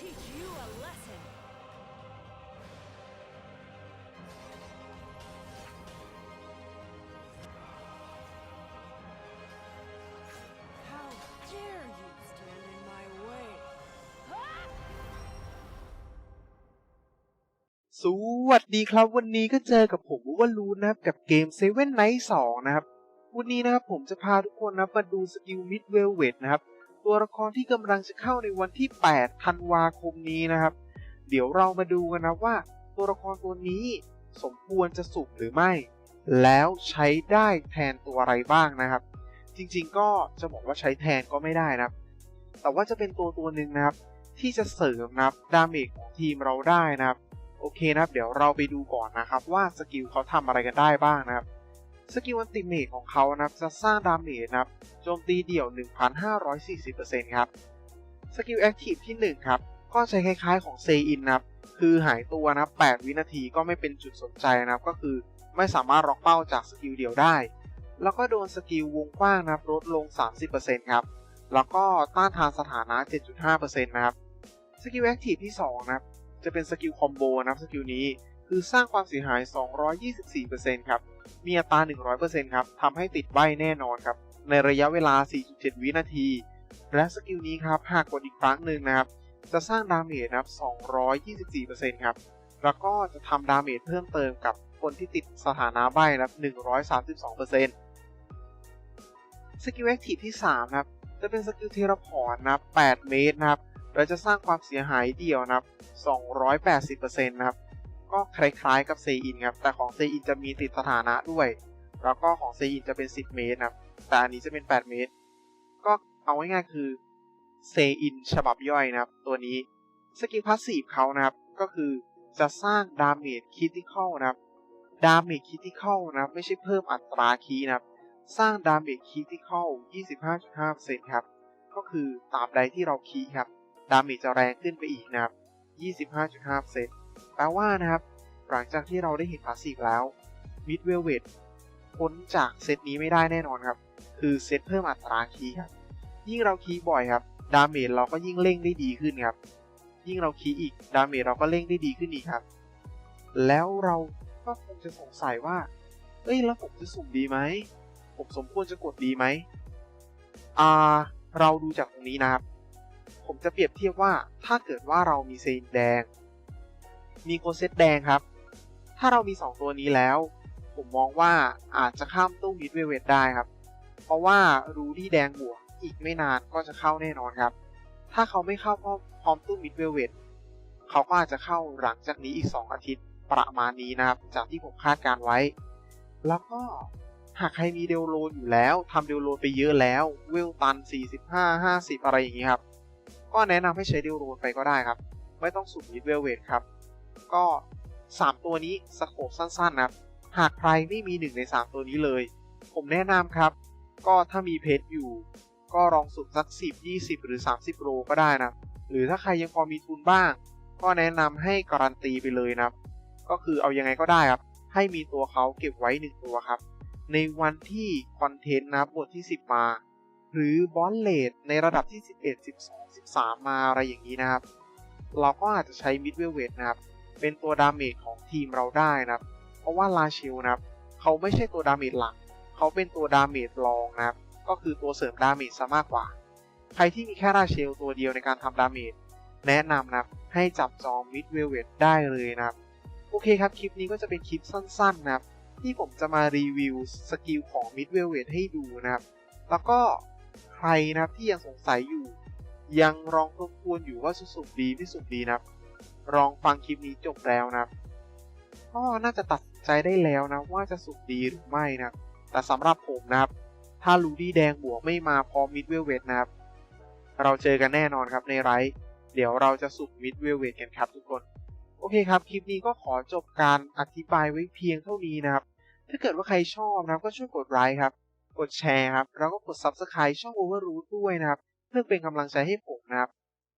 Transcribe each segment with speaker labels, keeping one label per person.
Speaker 1: teach you a lesson. How dare you stand in my way?
Speaker 2: สวัสดีครับวันนี้ก็เจอกับผมว่าลูนนะครับ กับเกม Seven Night 2 นะครับ วันนี้นะครับผมจะพาทุกคนนะมาดูสกิล Mid Velvet นะครับ ตัวละครที่กำลังจะเข้าในวันที่ 8 ธันวาคมนี้นะครับ เดี๋ยวเรามาดูกันนะว่าตัวละครตัวนี้สมควรจะสุกหรือไม่ แล้วใช้ได้แทนตัวอะไรบ้างนะครับ จริงๆก็จะบอกว่าใช้แทนก็ไม่ได้นะครับ แต่ว่าจะเป็นตัวตัวหนึ่งนะครับ ที่จะเสริมนะครับดาเมจของทีมเราได้นะครับ โอเคนะครับ เดี๋ยวเราไปดูก่อนนะครับว่าสกิลเขาทำอะไรกันได้บ้างนะครับ สกิลอันติเมทของเขานะครับจะสร้างดาเมจนะครับโจมตีเดี่ยว 1,540%ครับสกิลแอคทีฟที่ 1 ครับ ก็ใช้คล้ายๆของเซอินนะครับคือหายตัวนะ8วินาทีก็ไม่เป็นจุดสนใจนะครับ ก็คือไม่สามารถล็อกเป้าจากสกิลเดียวได้ แล้วก็โดนสกิลวงกว้างนะครับลดลง 30%ครับ แล้วก็ต้านทานสถานะ 7.5%นะครับ สกิลแอคทีฟที่ 2 นะครับ จะเป็นสกิลคอมโบนะครับ สกิลนี้ คือสร้างความเสียหาย 224%ครับ มีอัตรา 100%ครับทำให้ติดใบแน่นอนครับ ในระยะเวลา 4.7 วินาที และสกิลนี้ครับ หากกดอีกครั้งหนึ่งนะครับ จะสร้างดาเมจนะครับ 224%ครับ แล้วก็จะทำดาเมจเพิ่มเติมกับคนที่ติดสถานะใบนะครับ132%สกิลแอคทีฟที่ 3 นะครับ จะเป็นสกิลเทเลพอร์ตนะครับ 8 เมตรนะครับ เราจะสร้างความเสียหายเดี่ยวนะครับ 280%นะครับ ก็คล้ายๆกับเซอินครับแต่ของเซอินจะมีติดสถานะด้วย แล้วก็ของเซอินจะเป็น 10 เมตรครับแต่อันนี้จะเป็น 8 เมตร ก็เอาง่ายๆคือเซอินฉบับย่อยนะครับ ตัวนี้สกิลพาสซีฟเขานะครับ ก็คือจะสร้างดาเมจคิติคอลนะครับดาเมจคิติคอลนะครับ ไม่ใช่เพิ่มอัตราคีย์นะครับ สร้างดาเมจคิติคอล25.5%ครับก็คือตราบใดที่เราคีย์ครับดาเมจจะแรงขึ้นไปอีกนะครับ25.5% แปลว่านะครับ หลังจากที่เราได้เห็นพาสซีฟแล้ว Mid Velvet พ้นจากเซตนี้ไม่ได้แน่นอนครับ คือเซตเพิ่มอัตราคีย์ครับ ยิ่งเราคีย์บ่อยครับ ดาเมจเราก็ยิ่งเร่งได้ดีขึ้นครับ ยิ่งเราคีย์อีก ดาเมจเราก็เร่งได้ดีขึ้นอีกครับ แล้วเราก็คงจะสงสัยว่า เอ้ยแล้วผมจะสุ่มดีไหม ผมสมควรจะกดดีไหมอ่า เราดูจากตรงนี้นะครับ ผมจะเปรียบเทียบว่าถ้าเกิดว่าเรามีเซนแดง มีโคเซตแดงครับ ถ้าเรามี 2 ตัวนี้แล้ว ผมมองว่าอาจจะข้ามตู้มิดเวเวตได้ครับ เพราะว่ารูที่แดงบวกอีกไม่นานก็จะเข้าแน่นอนครับ ถ้าเขาไม่เข้าพร้อมพร้อมตู้มิดเวเวตเขาก็อาจจะเข้าหลังจากนี้อีก 2 อาทิตย์ประมาณนี้นะครับ จากที่ผมคาดการไว้ แล้วก็หากใครมีเดลโลนอยู่แล้วทำเดลโลนไปเยอะแล้ว เวลตัน 45 50 อะไรอย่างนี้ครับ ก็แนะนำให้ใช้เดลโลนไปก็ได้ครับ ไม่ต้องสุ่มมิดเวลเวทครับ ก็ 3 ตัวนี้สโคปสั้นๆนะครับ หากใครไม่มี 1 ใน 3 ตัวนี้เลย ผมแนะนำครับ ก็ถ้ามีเพชรอยู่ ก็ลองสุ่มสัก 10 20 หรือ 30 โลก็ได้นะ หรือถ้าใครยังพอมีทุนบ้าง ก็แนะนำให้การันตีไปเลยนะครับ ก็คือเอายังไงก็ได้ครับ ให้มีตัวเขาเก็บไว้ 1 ตัวครับ ในวันที่คอนเทนต์นะบบทที่ 10 มาหรือบอลเลดในระดับที่ 11 12 13 มาอะไรอย่างนี้นะครับ เราก็อาจจะใช้มิดเวลเวทนะครับ เป็นตัวดาเมจของทีมเราได้นะครับ เพราะว่าลาเชลนะครับเขาไม่ใช่ตัวดาเมจหลัก เขาเป็นตัวดาเมจรองนะครับ ก็คือตัวเสริมดาเมจซะมากกว่า ใครที่มีแค่ลาเชลตัวเดียวในการทำดาเมจแนะนำนะครับให้จับจองมิดเวลเวทได้เลยนะครับ โอเคครับคลิปนี้ก็จะเป็นคลิปสั้นๆนะครับ ที่ผมจะมารีวิวสกิลของ Mid Velvet ให้ดูนะครับ แล้วก็ใครนะครับที่ยังสงสัยอยู่ ยังรองทบทวนอยู่ว่าสุดดีไม่สุดดีนะครับ ลองฟังคลิปนี้จบแล้วนะครับก็น่าจะตัดใจได้แล้วนะว่าจะสุดดีหรือไม่นะแต่สำหรับผมนะครับ ถ้าลูดี้แดงบวกไม่มาพร้อม Mid Velvet นะครับ เราเจอกันแน่นอนครับในไลฟ์เดี๋ยวเราจะสุด Mid Velvet กันครับทุกคน โอเคครับ คลิปนี้ก็ขอจบการอธิบายไว้เพียงเท่านี้นะครับ ถ้าเกิดว่าใครชอบนะก็ช่วยกดไลค์ครับ กดแชร์ครับ แล้วก็กด Subscribe ช่อง Overroot ด้วยนะครับ เพื่อเป็นกำลังใจให้ผมนะครับ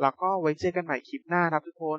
Speaker 2: แล้วก็ไว้เจอกันใหม่คลิปหน้านะครับทุกคน